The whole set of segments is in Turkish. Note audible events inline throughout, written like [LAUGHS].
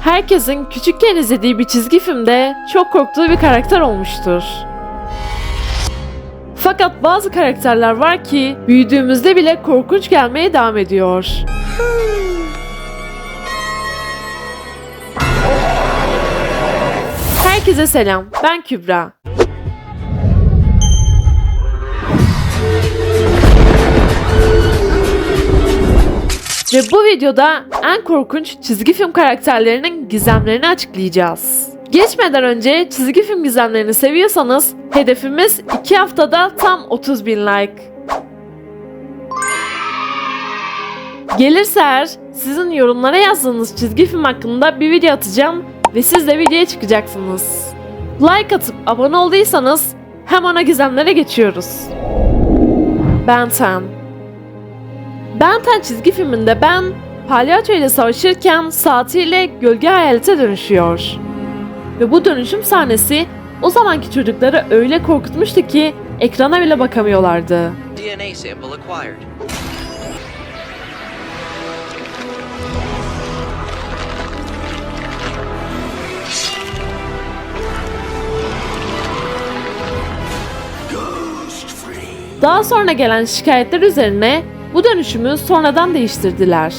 Herkesin küçükken izlediği bir çizgi filmde çok korktuğu bir karakter olmuştur. Fakat bazı karakterler var ki büyüdüğümüzde bile korkunç gelmeye devam ediyor. Herkese selam. Ben Kübra. Ve bu videoda en korkunç çizgi film karakterlerinin gizemlerini açıklayacağız. Geçmeden önce çizgi film gizemlerini seviyorsanız hedefimiz 2 haftada tam 30 bin like. Gelirse eğer sizin yorumlara yazdığınız çizgi film hakkında bir video atacağım ve siz de videoya çıkacaksınız. Like atıp abone olduysanız hemen o gizemlere geçiyoruz. Ben Ten. Ben Ten çizgi filminde Ben palyaço ile savaşırken saatiyle gölge hayalete dönüşüyor. Ve bu dönüşüm sahnesi o zamanki çocukları öyle korkutmuştu ki ekrana bile bakamıyorlardı. DNA sample acquired. Daha sonra gelen şikayetler üzerine bu dönüşümü sonradan değiştirdiler.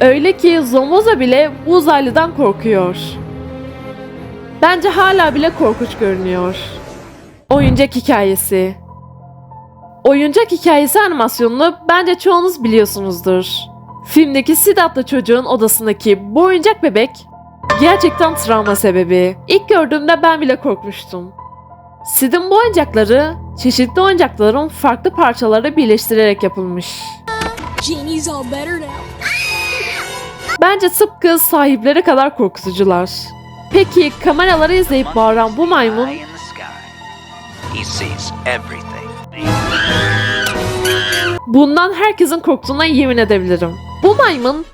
Öyle ki Zomoza bile bu uzaylıdan korkuyor. Bence hala bile korkunç görünüyor. Oyuncak hikayesi Oyuncak hikayesi animasyonunu bence çoğunuz biliyorsunuzdur. Filmdeki Sid adlı çocuğun odasındaki bu oyuncak bebek gerçekten travma sebebi. İlk gördüğümde ben bile korkmuştum. Sid'in bu oyuncakları çeşitli oyuncakların farklı parçaları birleştirerek yapılmış. Genie's all better now. Bence tıpkı sahipleri kadar korkutucular. Peki kameraları izleyip bağıran bu maymun bundan herkesin korktuğuna yemin edebilirim. Bu maymun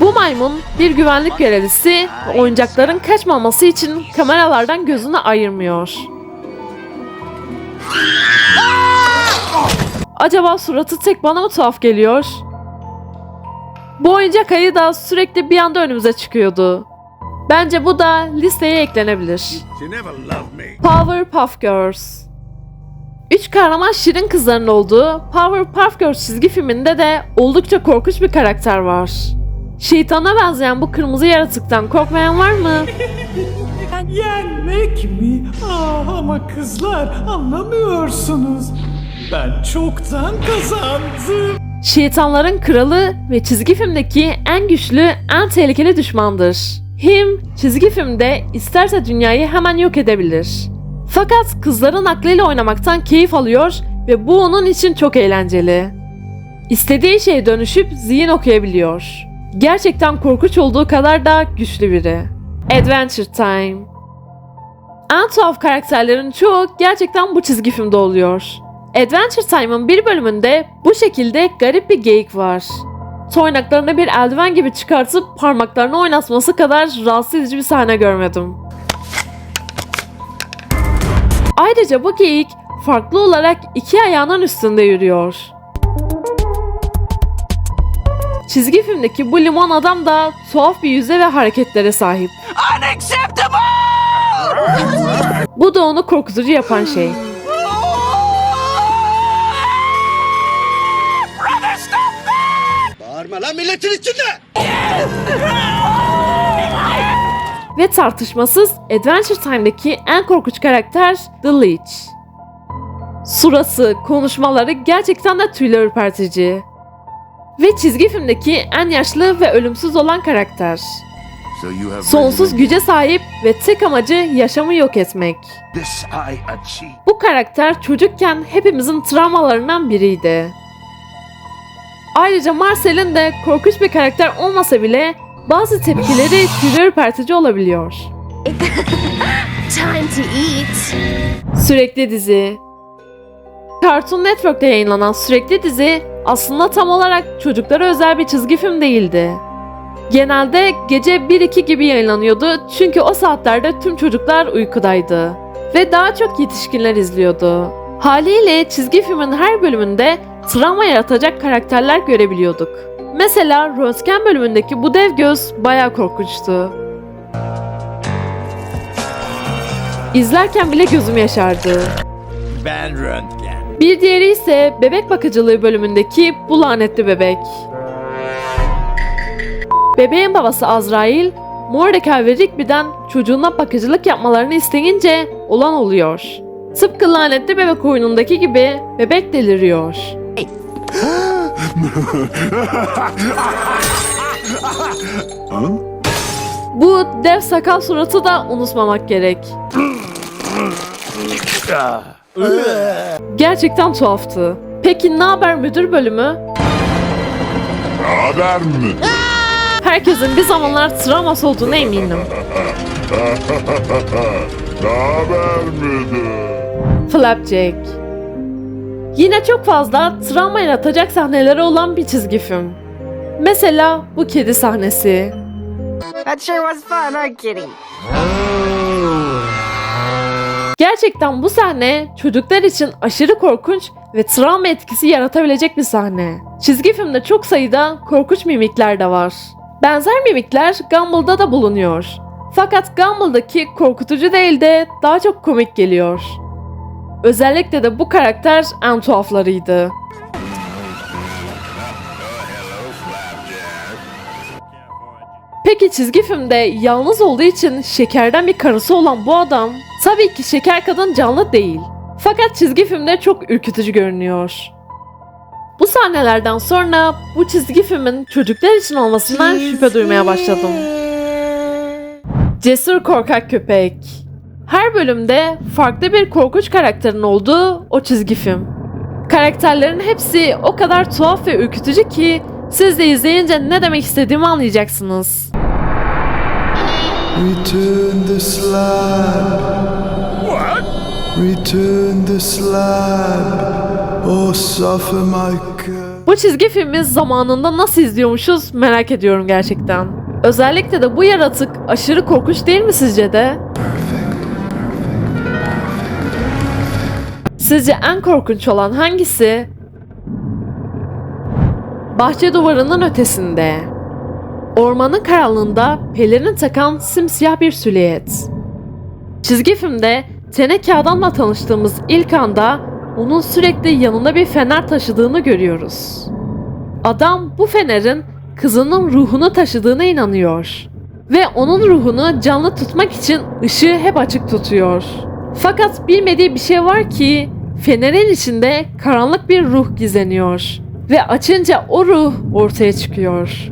bu maymun bir güvenlik görevlisi oyuncakların kaçmaması için kameralardan gözünü ayırmıyor. Acaba suratı tek bana mı tuhaf geliyor? Bu oyuncak ayı da sürekli bir anda önümüze çıkıyordu. Bence bu da listeye eklenebilir. Powerpuff Girls. Üç kahraman şirin kızların olduğu Powerpuff Girls çizgi filminde de oldukça korkunç bir karakter var. Şeytana benzeyen bu kırmızı yaratıktan korkmayan var mı? [LAUGHS] Yenmek mi? Ah ama kızlar anlamıyorsunuz. Ben çoktan kazandım. Şeytanların kralı ve çizgi filmdeki en güçlü, en tehlikeli düşmandır. Him, çizgi filmde isterse dünyayı hemen yok edebilir. Fakat kızların aklıyla oynamaktan keyif alıyor ve bu onun için çok eğlenceli. İstediği şeye dönüşüp zihin okuyabiliyor. Gerçekten korkunç olduğu kadar da güçlü biri. Adventure Time En tuhaf karakterlerin çoğu gerçekten bu çizgi filmde oluyor. Adventure Time'ın bir bölümünde bu şekilde garip bir geyik var. Toynaklarını bir eldiven gibi çıkartıp parmaklarını oynatması kadar rahatsız edici bir sahne görmedim. Ayrıca bu geyik farklı olarak iki ayağının üstünde yürüyor. Çizgi filmdeki bu limon adam da tuhaf bir yüze ve hareketlere sahip. Unacceptable! Bu da onu korkutucu yapan şey. Bağırma lan milletin içinde. Ve tartışmasız Adventure Time'daki en korkunç karakter The Leech. Surası, konuşmaları gerçekten de tüyler ürpertici. Ve çizgi filmdeki en yaşlı ve ölümsüz olan karakter. Sonsuz güce sahip ve tek amacı yaşamı yok etmek. Bu karakter çocukken hepimizin travmalarından biriydi. Ayrıca Marcel'in de korkunç bir karakter olmasa bile bazı tepkileri tüyler ürpertici olabiliyor. [LAUGHS] Time to eat. Sürekli dizi. Cartoon Network'te yayınlanan Sürekli dizi aslında tam olarak çocuklara özel bir çizgi film değildi. Genelde gece 1-2 gibi yayınlanıyordu çünkü o saatlerde tüm çocuklar uykudaydı. Ve daha çok yetişkinler izliyordu. Haliyle çizgi filmin her bölümünde travma yaratacak karakterler görebiliyorduk. Mesela Röntgen bölümündeki bu dev göz bayağı korkunçtu. İzlerken bile gözüm yaşardı. Ben röntgen. Bir diğeri ise bebek bakıcılığı bölümündeki bu lanetli bebek. Bebeğin babası Azrail, Mordecai ve Rigby'den çocuğuna bakıcılık yapmalarını isteyince olan oluyor. Tıpkı lanetli bebek oyunundaki gibi bebek deliriyor. Bu dev sakal suratı da unutmamak gerek. Gerçekten tuhaftı. Peki ne haber müdür bölümü? Haber mi? Herkesin bir zamanlar travması olduğuna eminim. [LAUGHS] Ne haber müdür? Flapjack. Yine çok fazla travma yaratacak sahneleri olan bir çizgi film. Mesela bu kedi sahnesi. That sure was fun, huh, kitty? Gerçekten bu sahne çocuklar için aşırı korkunç ve travma etkisi yaratabilecek bir sahne. Çizgi filmde çok sayıda korkunç mimikler de var. Benzer mimikler Gumball'da da bulunuyor. Fakat Gumball'daki korkutucu değil de daha çok komik geliyor. Özellikle de bu karakter en tuhaflarıydı. Peki çizgi filmde yalnız olduğu için şekerden bir karısı olan bu adam tabii ki şeker kadın canlı değil. Fakat çizgi filmde çok ürkütücü görünüyor. Bu sahnelerden sonra bu çizgi filmin çocuklar için olmasından şüphe duymaya başladım. Cesur korkak köpek. Her bölümde farklı bir korkunç karakterin olduğu o çizgi film. Karakterlerin hepsi o kadar tuhaf ve ürkütücü ki siz de izleyince ne demek istediğimi anlayacaksınız. Return the slab. What? Return the slab. Oh, suffer my curse. Bu çizgi filmi zamanında nasıl izliyormuşuz merak ediyorum gerçekten. Özellikle de bu yaratık aşırı korkunç değil mi sizce de? Sizce en korkunç olan hangisi? Bahçe duvarının ötesinde. Ormanın karanlığında pelerin takan simsiyah bir silüet. Çizgi filmde teneke adamla tanıştığımız ilk anda onun sürekli yanında bir fener taşıdığını görüyoruz. Adam bu fenerin kızının ruhunu taşıdığına inanıyor. Ve onun ruhunu canlı tutmak için ışığı hep açık tutuyor. Fakat bilmediği bir şey var ki fenerin içinde karanlık bir ruh gizleniyor. Ve açınca o ruh ortaya çıkıyor.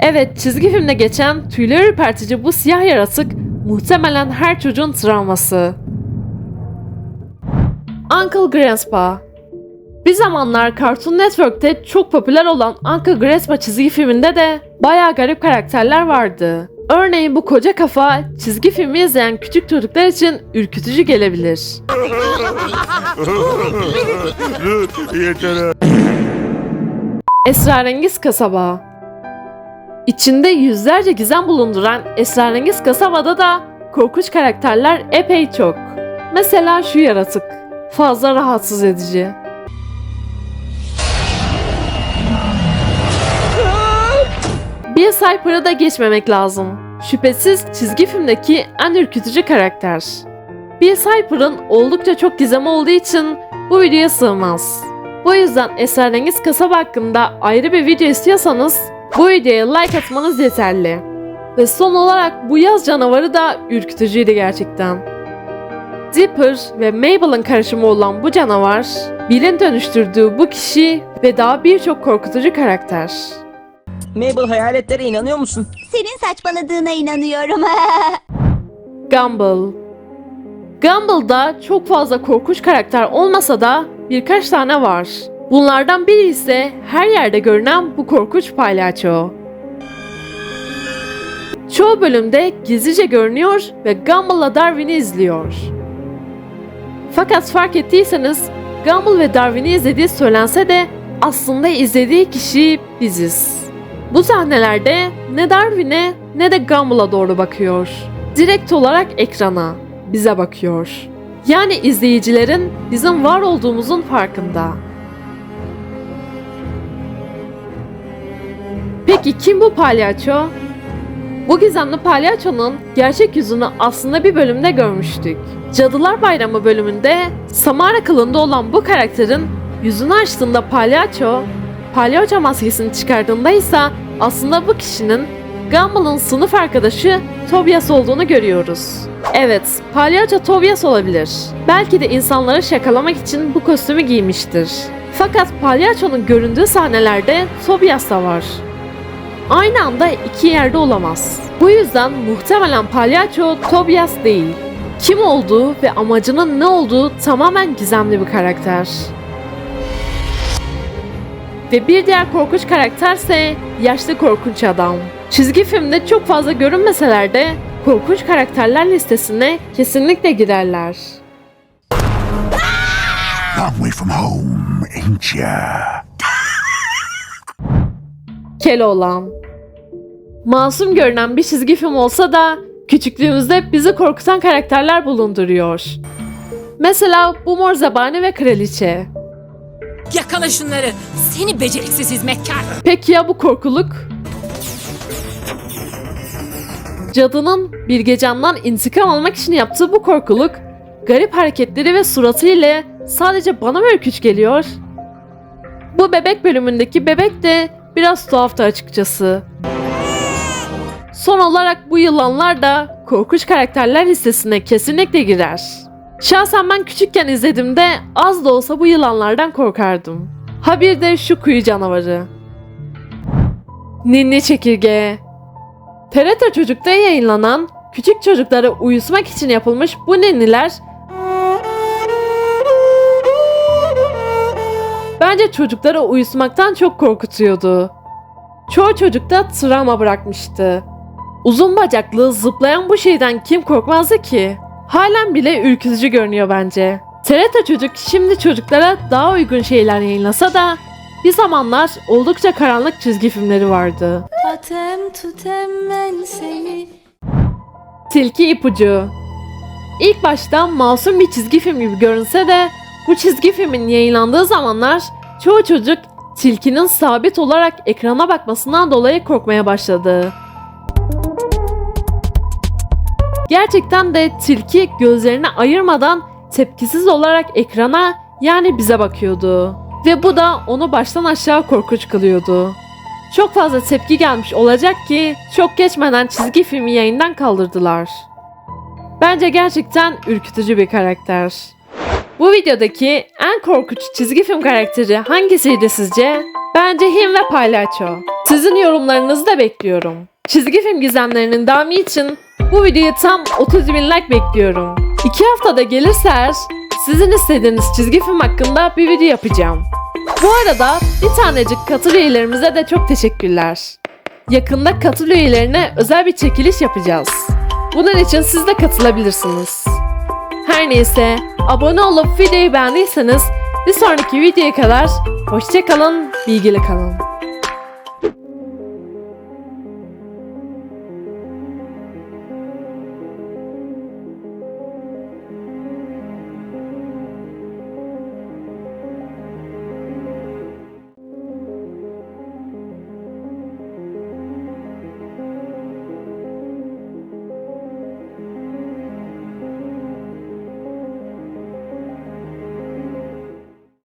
Evet çizgi filmde geçen tüyleri ürpertici bu siyah yaratık muhtemelen her çocuğun travması. Uncle Grandpa bir zamanlar Cartoon Network'te çok popüler olan Uncle Grandpa çizgi filminde de bayağı garip karakterler vardı. Örneğin bu koca kafa çizgi filmi izleyen küçük çocuklar için ürkütücü gelebilir. Esrarengiz Kasaba İçinde yüzlerce gizem bulunduran Esrarengiz Kasaba'da da korkunç karakterler epey çok. Mesela şu yaratık. Fazla rahatsız edici. Bir Cypher'ı da geçmemek lazım. Şüphesiz çizgi filmdeki en ürkütücü karakter. Bir Cypher'ın oldukça çok gizemi olduğu için bu videoya sığmaz. Bu yüzden Esrarengiz Kasaba hakkında ayrı bir video istiyorsanız bu videoya like atmanız yeterli. Ve son olarak bu yaz canavarı da ürkütücüydü gerçekten. Dipper ve Mabel'ın karışımı olan bu canavar, Bill'in dönüştürdüğü bu kişi ve daha birçok korkutucu karakter. Mabel hayaletlere inanıyor musun? Senin saçmaladığına inanıyorum. [LAUGHS] Gumball Gumball'da çok fazla korkunç karakter olmasa da birkaç tane var. Bunlardan biri ise her yerde görünen bu korkunç palyaço. Çoğu bölümde gizlice görünüyor ve Gumball'la Darwin'i izliyor. Fakat fark ettiyseniz Gumball ve Darwin'i izlediği söylense de aslında izlediği kişi biziz. Bu sahnelerde ne Darwin'e ne de Gumball'a doğru bakıyor. Direkt olarak ekrana, bize bakıyor. Yani izleyicilerin bizim var olduğumuzun farkında. Peki kim bu palyaço? Bu gizemli palyaçonun gerçek yüzünü aslında bir bölümde görmüştük. Cadılar Bayramı bölümünde Samara kılığında olan bu karakterin yüzünü açtığında palyaço, palyaço maskesini çıkardığında ise aslında bu kişinin Gumball'ın sınıf arkadaşı Tobias olduğunu görüyoruz. Evet, palyaço Tobias olabilir. Belki de insanları şakalamak için bu kostümü giymiştir. Fakat palyaçonun göründüğü sahnelerde Tobias da var. Aynı anda iki yerde olamaz. Bu yüzden muhtemelen palyaço Tobias değil. Kim olduğu ve amacının ne olduğu tamamen gizemli bir karakter. Ve bir diğer korkunç karakterse yaşlı korkunç adam. Çizgi filmde çok fazla görünmeseler de korkunç karakterler listesine kesinlikle girerler. Long way from home, ain't ya? Keloğlan. Masum görünen bir çizgi film olsa da küçüklüğümüzde bizi korkutan karakterler bulunduruyor. Mesela bu mor zebani ve kraliçe. Yakala şunları. Seni beceriksiz hizmetkar. Peki ya bu korkuluk? Cadının Bilgecan'dan intikam almak için yaptığı bu korkuluk, garip hareketleri ve suratı ile sadece bana mı ürküç geliyor? Bu bebek bölümündeki bebek de biraz tuhaftı açıkçası. Son olarak bu yılanlar da korkunç karakterler listesine kesinlikle girer. Şahsen ben küçükken izlediğimde az da olsa bu yılanlardan korkardım. Ha bir de şu kuyu canavarı. Ninni çekirge. TRT Çocuk'ta yayınlanan küçük çocukları uyutmak için yapılmış bu ninniler bence çocukları uyutmaktan çok korkutuyordu. Çoğu çocukta travma bırakmıştı. Uzun bacaklı, zıplayan bu şeyden kim korkmazdı ki? Halen bile ürkütücü görünüyor bence. TRT Çocuk şimdi çocuklara daha uygun şeyler yayınlasa da bir zamanlar oldukça karanlık çizgi filmleri vardı. Atem tutem ben seni. Tilki ipucu. İlk başta masum bir çizgi film gibi görünse de bu çizgi filmin yayınlandığı zamanlar çoğu çocuk tilkinin sabit olarak ekrana bakmasından dolayı korkmaya başladı. Gerçekten de tilki gözlerini ayırmadan tepkisiz olarak ekrana yani bize bakıyordu. Ve bu da onu baştan aşağı korkunç kılıyordu. Çok fazla tepki gelmiş olacak ki çok geçmeden çizgi filmi yayından kaldırdılar. Bence gerçekten ürkütücü bir karakter. Bu videodaki en korkunç çizgi film karakteri hangisiydi sizce? Bence Him ve Palyaço. Sizin yorumlarınızı da bekliyorum. Çizgi film gizemlerinin devamı için bu videoya tam 30 bin like bekliyorum. İki haftada gelirse sizin istediğiniz çizgi film hakkında bir video yapacağım. Bu arada bir tanecik katıl üyelerimize de çok teşekkürler. Yakında katıl üyelerine özel bir çekiliş yapacağız. Bunun için siz de katılabilirsiniz. Her neyse abone olup videoyu beğendiyseniz bir sonraki videoya kadar hoşçakalın, bilgili kalın.